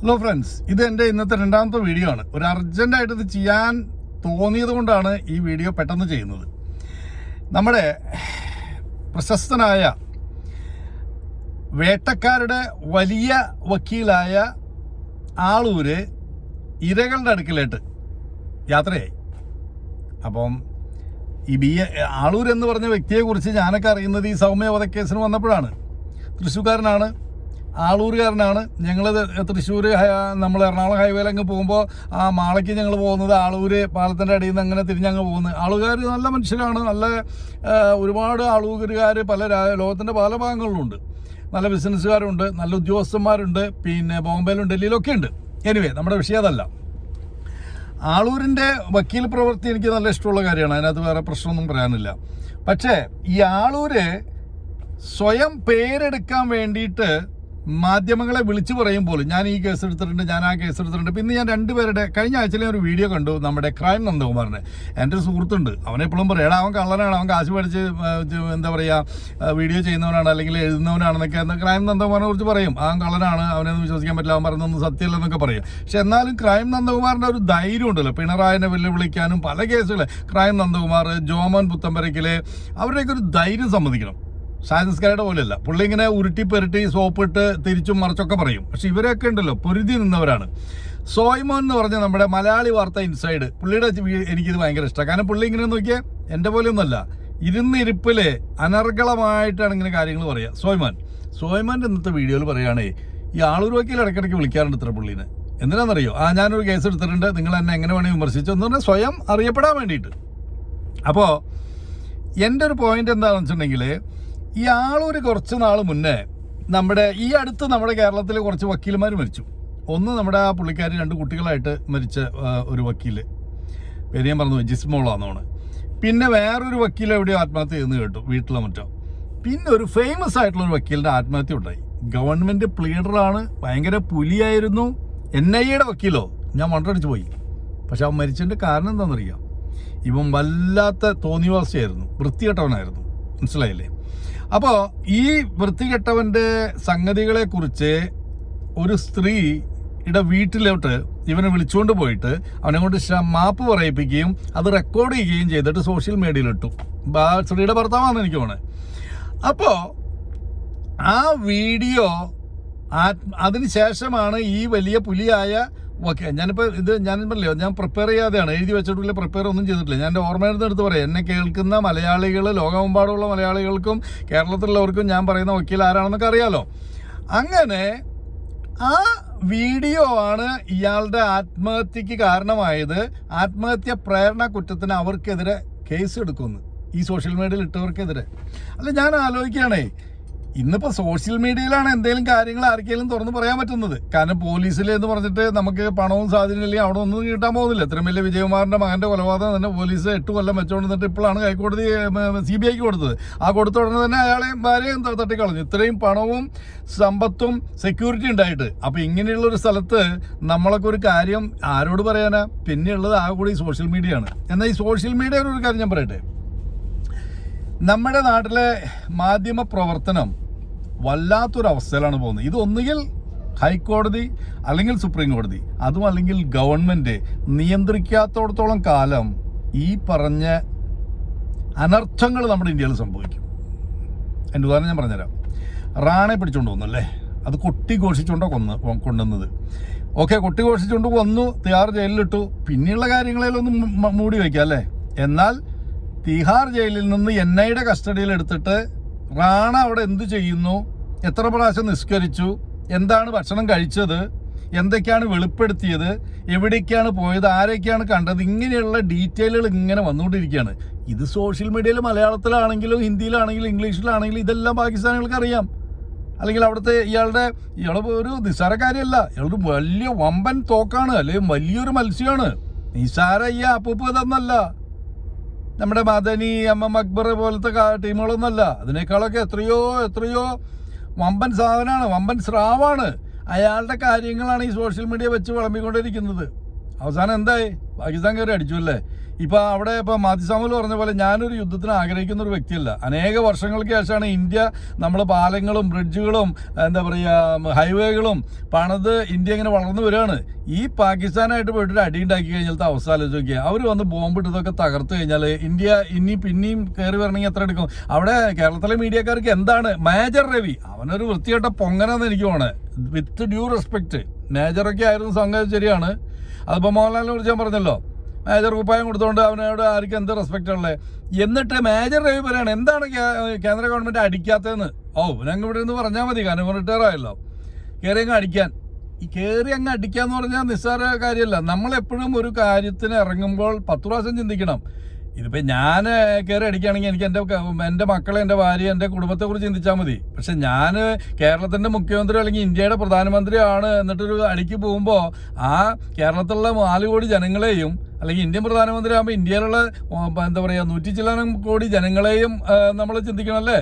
Hello friends ഇത് എന്റെ ഇന്നത്തെ രണ്ടാമത്തെ വീഡിയോ ആണ്. ഒരു അർജന്റായിട്ട് ഇത് ചെയ്യാൻ തോന്നിയത് കൊണ്ടാണ് ഈ വീഡിയോ പെട്ടെന്ന് ചെയ്യുന്നത്. നമ്മുടെ പ്രശസ്തനായ വേട്ടക്കാരുടെ വലിയ വക്കീലായ ആളൂര് ഇരകളുടെ അടുക്കിലേട്ട് യാത്രയായി. അപ്പം ഈ ബി ആളൂർ എന്ന് പറഞ്ഞ വ്യക്തിയെക്കുറിച്ച് ഞാനൊക്കെ അറിയുന്നത് ഈ സൗമ്യ വധക്കേസിന് വന്നപ്പോഴാണ്. തൃശ്ശൂർക്കാരനാണ്. ആളൂരുകാരനാണ്. ഞങ്ങൾ തൃശ്ശൂർ നമ്മൾ എറണാകുളം ഹൈവേയിൽ അങ്ങ് പോകുമ്പോൾ ആ മാളയ്ക്ക് ഞങ്ങൾ പോകുന്നത് ആളൂര് പാലത്തിന്റെ അടിയിൽ നിന്ന് അങ്ങനെ തിരിഞ്ഞങ്ങ് പോകുന്നത്. ആളുകാർ നല്ല മനുഷ്യരാണ്. നല്ല ഒരുപാട് ആളൂരുകാർ പല ലോകത്തിന്റെ പല ഭാഗങ്ങളിലുണ്ട്. നല്ല ബിസിനസ്സുകാരുണ്ട് നല്ല ഉദ്യോഗസ്ഥന്മാരുണ്ട് പിന്നെ ബോംബെയിലും ഡൽഹിയിലൊക്കെ ഉണ്ട്. എനിവേ നമ്മുടെ വിഷയം അതല്ല. ആളൂരിന്റെ വക്കീൽ പ്രവൃത്തി എനിക്ക് നല്ല ഇഷ്ടമുള്ള കാര്യമാണ്. അതിനകത്ത് വേറെ പ്രശ്നമൊന്നും പറയാനില്ല. പക്ഷേ ഈ ആളൂര് സ്വയം പേരെടുക്കാൻ വേണ്ടിയിട്ട് മാധ്യമങ്ങളെ വിളിച്ചു പറയുമ്പോൾ ഞാൻ ഈ കേസ് എടുത്തിട്ടുണ്ട് ഞാൻ ആ കേസ് എടുത്തിട്ടുണ്ട്. പിന്നെ ഞാൻ രണ്ടുപേരുടെ കഴിഞ്ഞ ആഴ്ചയിൽ ഒരു വീഡിയോ കണ്ടു നമ്മുടെ ക്രൈം നന്ദകുമാറിന്റെ എന്റെ ഒരു സുഹൃത്തുണ്ട്. അവൻ എപ്പോഴും പറയും എടാ അവൻ കള്ളനാണ് അവൻ കാശ് മേടിച്ച് എന്താ പറയുക വീഡിയോ ചെയ്യുന്നവനാണ് അല്ലെങ്കിൽ എഴുതുന്നവനാണെന്നൊക്കെ ക്രൈം നന്ദകുമാറിനെ കുറിച്ച് പറയും. അവൻ കള്ളനാണ് അവനൊന്നും വിശ്വസിക്കാൻ പറ്റില്ല അവൻ പറയുന്നൊന്നും സത്യമല്ലെന്നൊക്കെ പറയും. പക്ഷെ എന്നാലും ക്രൈം നന്ദകുമാറിന്റെ ഒരു ധൈര്യം ഉണ്ടല്ലോ. പിണറായിനെ വെല്ലുവിളിക്കാനും പല കേസുകൾ ക്രൈം നന്ദകുമാർ ജോമോൻ പുത്തമ്പരക്കിലെ അവരുടെയൊക്കെ ഒരു ധൈര്യം സമ്മതിക്കണം. സായൻസ്കാരുടെ പോലെയല്ല. പുള്ളി ഇങ്ങനെ ഉരുട്ടി പെരട്ടി സോപ്പിട്ട് തിരിച്ചും മറിച്ചൊക്കെ പറയും. പക്ഷെ ഇവരൊക്കെ ഉണ്ടല്ലോ പൊരുതി നിന്നവരാണ്. സോയ്മോൻ എന്ന് പറഞ്ഞ നമ്മുടെ മലയാളി വാർത്ത ഇൻസൈഡ് പുള്ളിയുടെ എനിക്കിത് ഭയങ്കര ഇഷ്ടമാണ് കാരണം പുള്ളി ഇങ്ങനെ നോക്കിയാൽ എന്റെ പോലെയൊന്നുമല്ല ഇരുന്നിരിപ്പിൽ അനർഗളമായിട്ടാണ് ഇങ്ങനെ കാര്യങ്ങൾ പറയുക സോയ്മാൻ. സോയ്മാന്റെ ഇന്നത്തെ വീഡിയോയിൽ പറയുകയാണേ ഈ ആളൂർ വക്കീൽ ഇടയ്ക്കിടയ്ക്ക് വിളിക്കാറുണ്ട് ഇത്ര പുള്ളീനെ. എന്തിനാണെന്നറിയോ ആ ഞാനൊരു കേസ് എടുത്തിട്ടുണ്ട്. നിങ്ങൾ എന്നെ എങ്ങനെ വേണമെങ്കിൽ വിമർശിച്ചു എന്ന് പറഞ്ഞാൽ സ്വയം അറിയപ്പെടാൻ വേണ്ടിയിട്ട്. അപ്പോൾ എന്റെ ഒരു പോയിന്റ് എന്താണെന്ന് വെച്ചിട്ടുണ്ടെങ്കിൽ ഈ ആളൊരു കുറച്ച് നാൾ മുന്നേ നമ്മുടെ ഈ അടുത്ത് നമ്മുടെ കേരളത്തിൽ കുറച്ച് വക്കീൽമാർ മരിച്ചു. ഒന്ന് നമ്മുടെ ആ പുള്ളിക്കാരി രണ്ട് കുട്ടികളായിട്ട് മരിച്ച ഒരു വക്കീൽ പേര് ഞാൻ പറഞ്ഞു ജിസ്മോളാന്നോണ് പിന്നെ വേറൊരു വക്കീൽ എവിടെയോ ആത്മഹത്യ ചെയ്യുന്നു കേട്ടു വീട്ടിലെ മറ്റോ. പിന്നെ ഒരു ഫേമസ് ആയിട്ടുള്ള ഒരു വക്കീലിന്റെ ആത്മഹത്യ ഉണ്ടായി. ഗവൺമെന്റ് പ്ലീഡറാണ് ഭയങ്കര പുലിയായിരുന്നു. എൻ ഐ എയുടെ വക്കീലോ? ഞാൻ മണ്ടടിച്ച് പോയി. പക്ഷെ അവൻ മരിച്ചതിന്റെ കാരണം എന്താണെന്നറിയാം? ഇവൻ വല്ലാത്ത തോന്നിവാസിയായിരുന്നു വൃത്തികെട്ടവനായിരുന്നു. മനസ്സിലായില്ലേ? അപ്പോൾ ഈ വൃത്തികെട്ടവന്റെ സംഗതികളെ കുറിച്ച് ഒരു സ്ത്രീ സ്ത്രീയുടെ വീട്ടിലോട്ട് ഇവനെ വിളിച്ചുകൊണ്ട് പോയിട്ട് അവനെ കൊണ്ട് മാപ്പ് പറയിപ്പിക്കുകയും അത് റെക്കോർഡ് ചെയ്യുകയും ചെയ്തിട്ട് സോഷ്യൽ മീഡിയയിലിട്ടു സ്ത്രീയുടെ ഭർത്താവാണെന്ന് എനിക്ക് പോണേ അപ്പോ ആ വീഡിയോ അതിനുശേഷമാണ് ഈ വലിയ പുലിയായ ഓക്കെ ഞാനിപ്പോൾ ഇത് ഞാൻ പറഞ്ഞില്ലേ ഞാൻ പ്രിപ്പയർ ചെയ്യാതെയാണ്. എഴുതി വെച്ചിട്ടില്ല പ്രിപ്പയർ ഒന്നും ചെയ്തിട്ടില്ല. ഞാൻ എന്റെ ഓർമ്മയിൽ എടുത്ത് പറയാം. എന്നെ കേൾക്കുന്ന മലയാളികൾ ലോകമെമ്പാടുള്ള മലയാളികൾക്കും കേരളത്തിലുള്ളവർക്കും ഞാൻ പറയുന്ന വക്കീൽ ആരാണെന്നൊക്കെ അറിയാലോ? അങ്ങനെ ആ വീഡിയോ ആണ് ഇയാളുടെ ആത്മഹത്യക്ക് കാരണമായത്. ആത്മഹത്യ പ്രേരണ കുറ്റത്തിന് അവർക്കെതിരെ കേസ് എടുക്കുന്നു. ഈ സോഷ്യൽ മീഡിയയിൽ ഇട്ടവർക്കെതിരെ. അല്ല ഞാൻ ആലോചിക്കുകയാണേ ഇന്നിപ്പോൾ സോഷ്യൽ മീഡിയയിലാണ് എന്തെങ്കിലും കാര്യങ്ങൾ ആർക്കെങ്കിലും തുറന്ന് പറയാൻ പറ്റുന്നത്. കാരണം പോലീസിൽ എന്ന് പറഞ്ഞിട്ട് നമുക്ക് പണവും സ്വാധീനമില്ലെങ്കിൽ അവിടെ ഒന്നും കിട്ടാൻ പോകുന്നില്ല. ഇത്രയും വലിയ വിജയകുമാറിന്റെ മകന്റെ കൊലപാതകം തന്നെ പോലീസ് എട്ട് കൊല്ലം വെച്ചുകൊണ്ടിരുന്നിട്ട് ഇപ്പോഴാണ് ഹൈക്കോടതി സി ബി ഐക്ക് കൊടുത്തത്. ആ കൊടുത്ത ഉടനെ തന്നെ അയാളെയും ഭാര്യയും തട്ടിക്കളഞ്ഞു. ഇത്രയും പണവും സമ്പത്തും സെക്യൂരിറ്റി ഉണ്ടായിട്ട്. അപ്പോൾ ഇങ്ങനെയുള്ള ഒരു സ്ഥലത്ത് നമ്മളൊക്കെ ഒരു കാര്യം ആരോട് പറയാനാ? പിന്നെയുള്ളത് ആ കൂടി സോഷ്യൽ മീഡിയയാണ്. എന്നാൽ ഈ സോഷ്യൽ മീഡിയയുടെ ഒരു കാര്യം ഞാൻ പറയട്ടെ. നമ്മുടെ നാട്ടിലെ മാധ്യമ പ്രവർത്തനം വല്ലാത്തൊരു അവസ്ഥയിലാണ് പോകുന്നത്. ഇത് ഒന്നുകിൽ ഹൈക്കോടതി അല്ലെങ്കിൽ സുപ്രീം കോടതി അതും അല്ലെങ്കിൽ ഗവൺമെന്റ് നിയന്ത്രിക്കാത്തോടത്തോളം കാലം ഈ പറഞ്ഞ അനർത്ഥങ്ങൾ നമ്മുടെ ഇന്ത്യയിൽ സംഭവിക്കും. എന്റെ ഉദാഹരണം ഞാൻ പറഞ്ഞുതരാം. റാണെ പിടിച്ചുകൊണ്ട് വന്നു അല്ലേ? അത് കൊട്ടി ഘോഷിച്ചുകൊണ്ടോ കൊന്ന് കൊണ്ടുവന്നത്. ഓക്കെ കൊട്ടി ഘോഷിച്ചുകൊണ്ട് വന്നു തിഹാർ ജയിലിലിട്ടു. പിന്നെയുള്ള കാര്യങ്ങളിലൊന്നും മൂടി വയ്ക്കാം അല്ലേ? എന്നാൽ തിഹാർ ജയിലിൽ നിന്ന് എൻ ഐയുടെ കസ്റ്റഡിയിൽ എടുത്തിട്ട് റാണ അവിടെ എന്തു ചെയ്യുന്നു? എത്ര പ്രാവശ്യം നിസ്കരിച്ചു? എന്താണ് ഭക്ഷണം കഴിച്ചത്? എന്തൊക്കെയാണ് വെളിപ്പെടുത്തിയത്? എവിടേക്കാണ് പോയത്? ആരൊക്കെയാണ് കണ്ടത്? ഇങ്ങനെയുള്ള ഡീറ്റെയിലുകൾ ഇങ്ങനെ വന്നുകൊണ്ടിരിക്കുകയാണ്. ഇത് സോഷ്യൽ മീഡിയയിൽ മലയാളത്തിലാണെങ്കിലും ഹിന്ദിയിലാണെങ്കിലും ഇംഗ്ലീഷിലാണെങ്കിലും ഇതെല്ലാം പാകിസ്ഥാനികൾക്ക് അറിയാം. അല്ലെങ്കിൽ അവിടുത്തെ ഇയാളുടെ ഇയാൾ ഒരു നിസ്സാര കാര്യമല്ല. ഇയാളൊരു വലിയ വമ്പൻ തോക്കാണ്. അല്ലെങ്കിൽ വലിയൊരു മത്സ്യമാണ്. നിസ്സാര ഈ അപ്പൂപ്പ് ഇതൊന്നല്ല. നമ്മുടെ മദനി എം എം അക്ബർ പോലത്തെ ടീമുകളൊന്നല്ല അതിനേക്കാളൊക്കെ എത്രയോ എത്രയോ വമ്പൻ സാധനമാണ് വമ്പൻ സ്രാവാണ്. അയാളുടെ കാര്യങ്ങളാണ് ഈ സോഷ്യൽ മീഡിയ വെച്ച് വിളമ്പിക്കൊണ്ടിരിക്കുന്നത്. അവസാനം എന്തായി? പാകിസ്ഥാൻ കയറി അടിച്ചു അല്ലേ? ഇപ്പൊ അവിടെ ഇപ്പൊ മാധ്യസാമൂൽ പറഞ്ഞ പോലെ ഞാനൊരു യുദ്ധത്തിന് ആഗ്രഹിക്കുന്ന ഒരു വ്യക്തിയല്ല. അനേക വർഷങ്ങൾക്ക് ശേഷമാണ് ഇന്ത്യ നമ്മൾ പാലങ്ങളും ബ്രിഡ്ജുകളും എന്താ പറയുക ഹൈവേകളും പണത് ഇന്ത്യ ഇങ്ങനെ വളർന്നു വരികയാണ്. ഈ പാകിസ്ഥാനായിട്ട് പോയിട്ട് അടി ഉണ്ടാക്കി കഴിഞ്ഞാലത്തെ അവസ്ഥ ആലോചിക്കുക അവർ വന്ന് ബോംബ് ഇട്ടതൊക്കെ തകർത്ത് കഴിഞ്ഞാൽ ഇന്ത്യ ഇനി പിന്നെയും കയറി വരണമെങ്കിൽ എത്ര എടുക്കും? അവിടെ കേരളത്തിലെ മീഡിയക്കാർക്ക് എന്താണ്? മേജർ രവി അവനൊരു വൃത്തിയായിട്ട പൊങ്ങനാന്ന് എനിക്ക് പോണേ വിത്ത് ഡ്യൂ റെസ്പെക്ട്. മേജറൊക്കെ ആയിരുന്നു സംഗതി ശരിയാണ്. അതിപ്പോൾ മോഹൻലാലിനെ കുറിച്ച് ഞാൻ പറഞ്ഞല്ലോ. മേജർ കുപ്പായം കൊടുത്തുകൊണ്ട് അവനോട് ആർക്കും എന്ത് റെസ്പെക്റ്റ് ഉള്ളത് എന്നിട്ട് മേജർ രവി പറയാണ് എന്താണ് കേന്ദ്ര ഗവൺമെന്റ് അടിക്കാത്തതെന്ന്? ഓ ഞങ്ങൾ ഇവിടെ നിന്ന് പറഞ്ഞാൽ മതി കാരണം റിട്ടയർ ആയല്ലോ. കയറി അങ്ങ് അടിക്കാൻ. ഈ കയറി അങ്ങ് അടിക്കാന്ന് പറഞ്ഞാൽ നിസ്സാര കാര്യമല്ല നമ്മളെപ്പോഴും ഒരു കാര്യത്തിന് ഇറങ്ങുമ്പോൾ പത്ത് പ്രാവശ്യം ചിന്തിക്കണം. ഇതിപ്പോൾ ഞാൻ കയറി അടിക്കുകയാണെങ്കിൽ എനിക്ക് എന്റെ എന്റെ മക്കളെ എന്റെ ഭാര്യ എന്റെ കുടുംബത്തെക്കുറിച്ച് ചിന്തിച്ചാൽ മതി. പക്ഷെ ഞാൻ കേരളത്തിന്റെ മുഖ്യമന്ത്രി അല്ലെങ്കിൽ ഇന്ത്യയുടെ പ്രധാനമന്ത്രിയാണ് എന്നിട്ടൊരു അടിക്ക് പോകുമ്പോൾ ആ കേരളത്തിലുള്ള നാല് കോടി ജനങ്ങളെയും അല്ലെങ്കിൽ ഇന്ത്യൻ പ്രധാനമന്ത്രി ആകുമ്പോൾ ഇന്ത്യയിലുള്ള എന്താ പറയുക നൂറ്റി ചില്ലാനം കോടി ജനങ്ങളെയും നമ്മൾ ചിന്തിക്കണമല്ലേ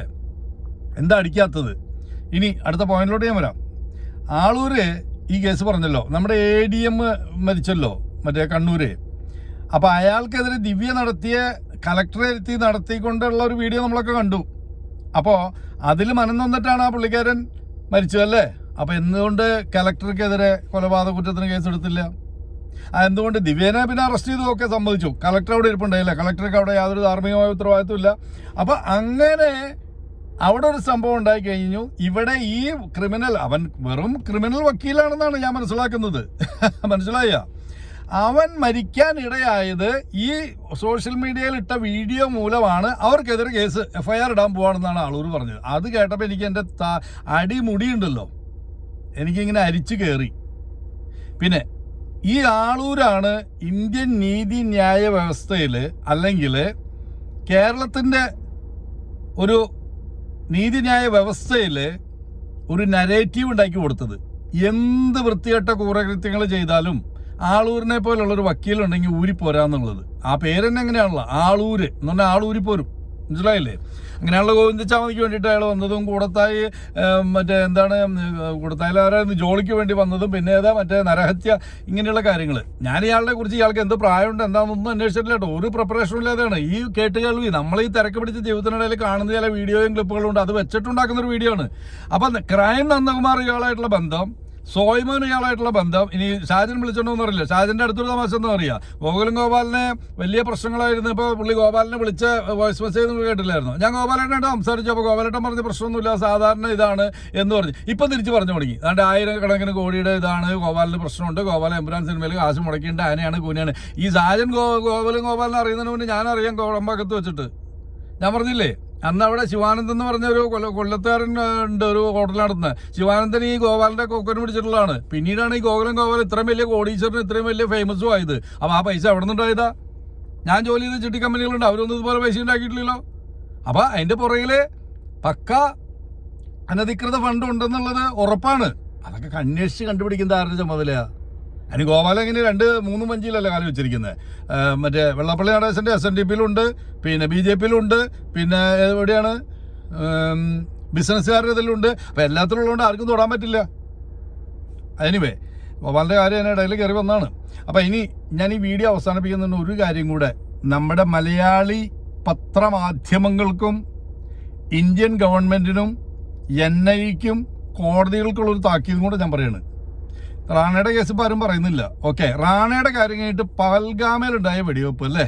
എന്താ അടിക്കാത്തത്? ഇനി അടുത്ത പോയിന്റിലോട്ട് ഞാൻ വരാം. ആളൂര് ഈ കേസ് പറഞ്ഞല്ലോ. നമ്മുടെ എ ഡി എം മരിച്ചല്ലോ. മറ്റേ കണ്ണൂര്. അപ്പൊ അയാൾക്കെതിരെ ദിവ്യ നടത്തിയ കലക്ടറെ എത്തി നടത്തിക്കൊണ്ടുള്ള ഒരു വീഡിയോ നമ്മളൊക്കെ കണ്ടു. അപ്പോൾ അതിൽ മനം നൊന്നിട്ടാണ് ആ പുള്ളിക്കാരൻ മരിച്ചതല്ലേ? അപ്പൊ എന്തുകൊണ്ട് കലക്ടർക്കെതിരെ കൊലപാതക കുറ്റത്തിന് കേസെടുത്തില്ല എന്തുകൊണ്ട് ദിവ്യനെ പിന്നെ അറസ്റ്റ് ചെയ്തു? ഒക്കെ സമ്മതിച്ചു. കളക്ടർ അവിടെ ഇരിപ്പുണ്ടായില്ല. കളക്ടർക്ക് അവിടെ യാതൊരു ധാർമ്മികമായ ഉത്തരവാദിത്വം ഇല്ല. അപ്പൊ അങ്ങനെ അവിടെ ഒരു സംഭവം ഉണ്ടായി കഴിഞ്ഞു. ഇവിടെ ഈ ക്രിമിനൽ അവൻ വെറും ക്രിമിനൽ വക്കീലാണെന്നാണ് ഞാൻ മനസ്സിലാക്കുന്നത്. മനസ്സിലായ? അവൻ മരിക്കാൻ ഇടയായത് ഈ സോഷ്യൽ മീഡിയയിൽ ഇട്ട വീഡിയോ മൂലമാണ്. അവർക്കെതിരെ കേസ് എഫ്ഐആർ ഇടാൻ പോവാണെന്നാണ് ആളൂർ പറഞ്ഞത്. അത് കേട്ടപ്പോൾ എനിക്ക് എന്റെ അടിമുടിയുണ്ടല്ലോ എനിക്കിങ്ങനെ അരിച്ചു കയറി പിന്നെ ഈ ആളൂരാണ് ഇന്ത്യൻ നീതിന്യായ വ്യവസ്ഥയിൽ അല്ലെങ്കിൽ കേരളത്തിന്റെ ഒരു നീതിന്യായ വ്യവസ്ഥയിൽ ഒരു നരേറ്റീവ് ഉണ്ടാക്കി കൊടുത്തത്. എന്ത് വൃത്തികെട്ട ക്രൂരകൃത്യങ്ങൾ ചെയ്താലും ആളൂരിനെ പോലുള്ള ഒരു വക്കീലുണ്ടെങ്കിൽ ഊരി പോരാന്നുള്ളത് ആ പേര് തന്നെ എങ്ങനെയാണല്ലോ? ആളൂര് എന്ന് പറഞ്ഞാൽ ആളൂരി പോരും. മനസ്സിലായില്ലേ? അങ്ങനെയുള്ള ഗോവിന്ദച്ചാമതിക്ക് വേണ്ടിയിട്ട് അയാൾ വന്നതും കൂടത്തായി മറ്റേ എന്താണ് കൂടത്തായിൽ ആരായിരുന്നു ജോളിക്ക് വേണ്ടി വന്നതും പിന്നെ ഏതാ മറ്റേ നരഹത്യ ഇങ്ങനെയുള്ള കാര്യങ്ങൾ ഞാൻ ഇയാളെ കുറിച്ച് ഇയാൾക്ക് എന്ത് പ്രായമുണ്ട് എന്താണെന്നൊന്നും അന്വേഷിച്ചിട്ടില്ല കേട്ടോ ഒരു പ്രിപ്പറേഷനും ഇല്ലാതെയാണ്. ഈ കേട്ട് കേൾവി. നമ്മൾ ഈ തിരക്ക് പിടിച്ച ജീവിതത്തിനിടയിൽ കാണുന്ന ചില വീഡിയോയും ക്ലിപ്പുകളും ഉണ്ട്. അത് വെച്ചിട്ടുണ്ടാക്കുന്ന ഒരു വീഡിയോ ആണ്. അപ്പം ക്രൈം നന്ദകുമാർ ഇയാളായിട്ടുള്ള ബന്ധം സോയ്മോൻ ഇയാളായിട്ടുള്ള ബന്ധം. ഇനി ഷാജൻ വിളിച്ചിട്ടുണ്ടോ അറിയില്ല ഷാജന്റെ അടുത്തൊരു തമാശ എന്താ അറിയാം ഗോകുലം ഗോപാലിനെ വലിയ പ്രശ്നങ്ങളായിരുന്നു. ഇപ്പോൾ പുള്ളി ഗോപാലിനെ വിളിച്ച വോയിസ് മെസ്സേജ് ഒന്നും കേട്ടില്ലായിരുന്നു. ഞാൻ ഗോപാലേട്ടനായിട്ട് സംസാരിച്ചു. അപ്പോൾ ഗോപാലേട്ടൻ പറഞ്ഞ പ്രശ്നമൊന്നുമില്ല. സാധാരണ ഇതാണ് എന്ന് പറഞ്ഞു. ഇപ്പം തിരിച്ച് പറഞ്ഞു തുടങ്ങി. അതുകൊണ്ട് ആയിരക്കണക്കിന് കോടിയുടെ ഇതാണ് ഗോപാലിന് പ്രശ്നമുണ്ട്. ഗോപാല എംപുരാൻ സിനിമയിൽ കാശ് മുടക്കിയിട്ട് ആനയാണ് കൂനിയാണ്. ഈ സാജൻ ഗോ ഗോകുലം ഗോപാലിനെ അറിയുന്നതിന് മുന്നേ ഞാൻ അറിയാം വെച്ചിട്ട്. ഞാൻ പറഞ്ഞില്ലേ? അന്ന് അവിടെ ശിവാനന്ദൻ എന്ന് പറഞ്ഞ ഒരു കൊല്ല കൊല്ലത്തുകാരൻ ഉണ്ട് ഒരു ഹോട്ടൽ നടത്തുന്നത് ശിവാനന്ദൻ ഈ ഗോപാലിന്റെ കൊക്കൻ പിടിച്ചിട്ടുള്ളതാണ്. പിന്നീടാണ് ഈ ഗോകുലം ഗോപാൽ ഇത്രയും വലിയ കോടീശ്വരന് ഇത്രയും വലിയ ഫേമസും ആയത്. അപ്പൊ ആ പൈസ എവിടെ നിന്നുണ്ടായതാ ഞാൻ ജോലി ചെയ്ത ചിട്ടി കമ്പനികളുണ്ട്. അവരൊന്നും ഇതുപോലെ പൈസ ഉണ്ടാക്കിയിട്ടില്ലല്ലോ. അപ്പൊ അതിന്റെ പുറകിൽ പക്ക അനധികൃത ഫണ്ട് ഉണ്ടെന്നുള്ളത് ഉറപ്പാണ്. അതൊക്കെ അന്വേഷിച്ച് കണ്ടുപിടിക്കുന്ന ആരുടെ ചുമതലയാ? അതിന് ഗോപാലൻ ഇങ്ങനെ രണ്ട് മൂന്നും അഞ്ചിലല്ല കാലം വെച്ചിരിക്കുന്നത് മറ്റേ വെള്ളപ്പള്ളി നടേശന്റെ എസ് എൻ ഡി പിയിലുണ്ട് പിന്നെ ബി ജെ പിയിലുണ്ട് പിന്നെ എവിടെയാണ്? ബിസിനസ്സുകാരുടെ ഇതിലുണ്ട്. അപ്പം എല്ലാത്തിലുള്ളതുകൊണ്ട് ആർക്കും തൊടാൻ പറ്റില്ല. എനിവേ ഗോപാലിന്റെ കാര്യം എന്നെ ഇടയിൽ കയറി വന്നാണ്. അപ്പോൾ ഇനി ഞാൻ ഈ വീഡിയോ അവസാനിപ്പിക്കുന്നതിന് ഒരു കാര്യം കൂടെ. നമ്മുടെ മലയാളി പത്രമാധ്യമങ്ങൾക്കും ഇന്ത്യൻ ഗവൺമെന്റിനും എൻ ഐക്കും കോടതികൾക്കുള്ളൊരു താക്കീതും കൂടെ ഞാൻ പറയുന്നത് റാണയുടെ കേസ് ഇപ്പം ആരും പറയുന്നില്ല. ഓക്കെ റാണയുടെ കാര്യം കഴിഞ്ഞിട്ട് പൽഗാമയിലുണ്ടായ വെടിവെപ്പ് അല്ലേ?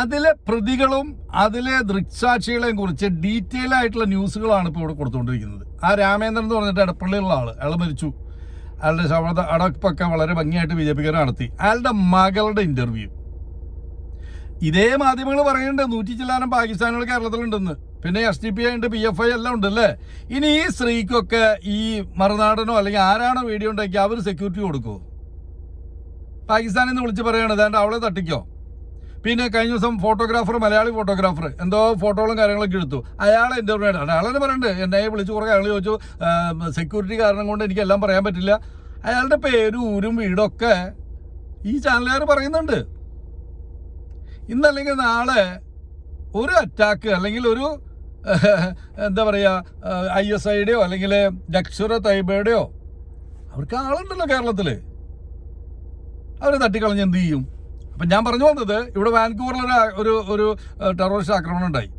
അതിലെ പ്രതികളും അതിലെ ദൃക്സാക്ഷികളെയും കുറിച്ച് ഡീറ്റെയിൽ ആയിട്ടുള്ള ന്യൂസുകളാണ് ഇപ്പോൾ ഇവിടെ കൊടുത്തുകൊണ്ടിരിക്കുന്നത്. ആ രാമേന്ദ്രൻ എന്ന് പറഞ്ഞിട്ട് എടപ്പള്ളിയുള്ള ആൾ അയാൾ മരിച്ചു. അയാളുടെ ശവത അടപ്പൊക്കെ വളരെ ഭംഗിയായിട്ട് ബി ജെ പിക്കാർ നടത്തി. അയാളുടെ മകളുടെ ഇന്റർവ്യൂ ഇതേ മാധ്യമങ്ങൾ പറയുന്നുണ്ട് നൂറ്റി ചില്ലാനം പാകിസ്ഥാനുകൾ കേരളത്തിലുണ്ടെന്ന്. പിന്നെ എസ് ഡി പി ഐ ഉണ്ട് പി എഫ് ഐ എല്ലാം ഉണ്ടല്ലേ? ഇനി ഈ സ്ത്രീക്കൊക്കെ ഈ മറുനാടനോ അല്ലെങ്കിൽ ആരാണോ വീഡിയോ ഉണ്ടാക്കി അവർ സെക്യൂരിറ്റി കൊടുക്കുമോ പാകിസ്ഥാനിൽ നിന്ന് വിളിച്ച് പറയണത് ഏതാണ്ട് അവളെ തട്ടിക്കോ. പിന്നെ കഴിഞ്ഞ ദിവസം ഫോട്ടോഗ്രാഫർ മലയാളി ഫോട്ടോഗ്രാഫർ എന്തോ ഫോട്ടോകളും കാര്യങ്ങളൊക്കെ എടുത്തു. അയാളെ എന്റെ ആയിട്ട് അയാളെന്നെ പറയണ്ട് എന്നെ വിളിച്ച് കുറേ അയാൾ ചോദിച്ചു സെക്യൂരിറ്റി കാരണം കൊണ്ട് എനിക്കെല്ലാം പറയാൻ പറ്റില്ല. അയാളുടെ പേരും ഊരും വീടൊക്കെ ഈ ചാനലുകാർ പറയുന്നുണ്ട്. ഇന്നല്ലെങ്കിൽ നാളെ ഒരു അറ്റാക്ക് അല്ലെങ്കിൽ ഒരു എന്താ പറയുക ഐ എസ് ഐയുടെയോ അല്ലെങ്കിൽ ലക്ഷുറ തൈബയുടെയോ? അവർക്ക് ആളുണ്ടല്ലോ കേരളത്തിൽ അവരെ തട്ടിക്കളഞ്ഞ് എന്ത് ചെയ്യും? അപ്പം ഞാൻ പറഞ്ഞു വന്നത് ഇവിടെ വാൻകൂവറിൽ ഒരു ഒരു ടെററിസ്റ്റ് ആക്രമണം ഉണ്ടായി.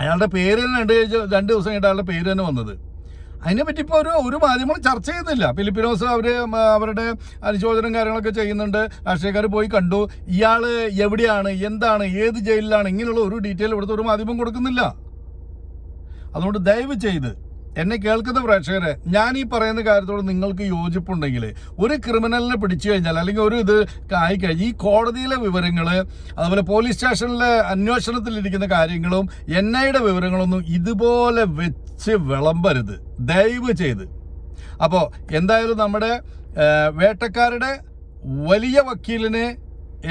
അയാളുടെ പേര് തന്നെ രണ്ട് രണ്ട് ദിവസം കഴിഞ്ഞിട്ട് അയാളുടെ പേര് തന്നെ വന്നത്. അതിനെപ്പറ്റി ഇപ്പോൾ ഒരു ഒരു മാധ്യമങ്ങളും ചർച്ച ചെയ്യുന്നില്ല. ഫിലിപ്പിനോസ് അവർ അവരുടെ അനുശോചനം കാര്യങ്ങളൊക്കെ ചെയ്യുന്നുണ്ട്. രാഷ്ട്രീയക്കാർ പോയി കണ്ടു. ഇയാൾ എവിടെയാണ്? എന്താണ്? ഏത് ജയിലിലാണ്? ഇങ്ങനെയുള്ള ഒരു ഡീറ്റെയിൽ ഇവിടുത്തെ ഒരു മാധ്യമം കൊടുക്കുന്നില്ല. അതുകൊണ്ട് ദയവ് ചെയ്ത് എന്നെ കേൾക്കുന്ന പ്രേക്ഷകരെ ഞാൻ ഈ പറയുന്ന കാര്യത്തോട് നിങ്ങൾക്ക് യോജിപ്പുണ്ടെങ്കിൽ ഒരു ക്രിമിനലിനെ പിടിച്ചു കഴിഞ്ഞാൽ അല്ലെങ്കിൽ ഒരു ഇത് ആയിക്കഴിഞ്ഞ് ഈ കോടതിയിലെ വിവരങ്ങൾ അതുപോലെ പോലീസ് സ്റ്റേഷനിലെ അന്വേഷണത്തിലിരിക്കുന്ന കാര്യങ്ങളും എൻ ഐയുടെ വിവരങ്ങളൊന്നും ഇതുപോലെ വെച്ച് വിളമ്പരുത്. ദയവ് ചെയ്ത്. അപ്പോൾ എന്തായാലും നമ്മുടെ വേട്ടക്കാരുടെ വലിയ വക്കീലിന്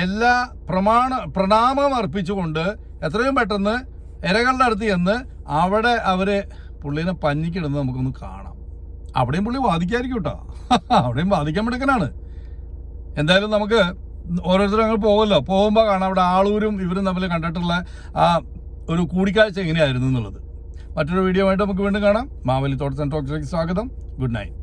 എല്ലാ പ്രമാണ പ്രണാമം അർപ്പിച്ചുകൊണ്ട് എത്രയും പെട്ടെന്ന് ഇരകളുടെ അടുത്ത് ചെന്ന് അവിടെ അവർ പുള്ളീനെ പഞ്ഞിക്കിടുന്നത് നമുക്കൊന്ന് കാണാം. അവിടെയും പുള്ളി വാദിക്കായിരിക്കും കേട്ടോ അവിടെയും വാദിക്കാൻ മിടുക്കനാണ്. എന്തായാലും നമുക്ക് ഓരോരുത്തരും അങ്ങ് പോകുമല്ലോ പോകുമ്പോൾ കാണാം. അവിടെ ആളൂരും ഇവരും തമ്മിൽ കണ്ടിട്ടുള്ള ആ ഒരു കൂടിക്കാഴ്ച എങ്ങനെയായിരുന്നു എന്നുള്ളത്. മറ്റൊരു വീഡിയോ ആയിട്ട് നമുക്ക് വീണ്ടും കാണാം. മാവലി തോട്ടസ് ആൻഡ് ടോക്സിലേക്ക് സ്വാഗതം. Good night.